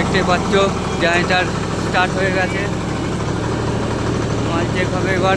দেখতে পাচ্ছ generator start হয়ে গেছে। মাল চেক হবে এবার।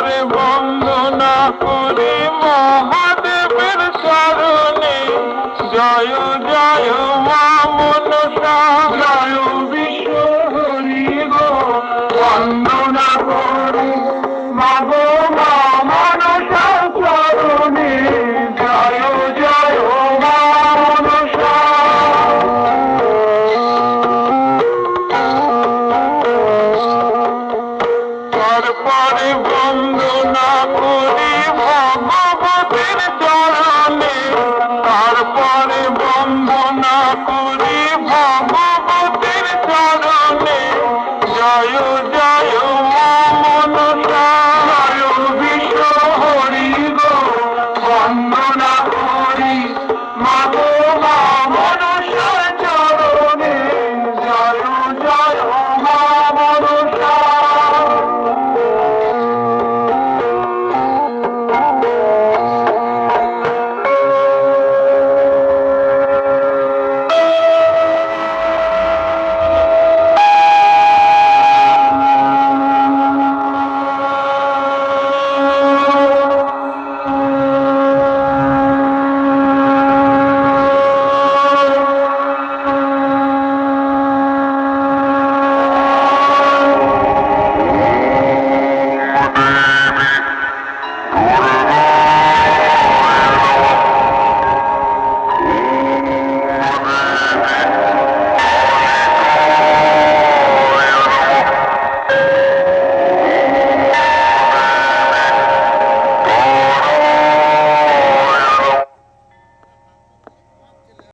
তারে বন্দনা করি মহাদেবের স্মরণে জয় জয় মা মনসা। জয় বিশ্ব হরি গো, বন্দনা করি মাগো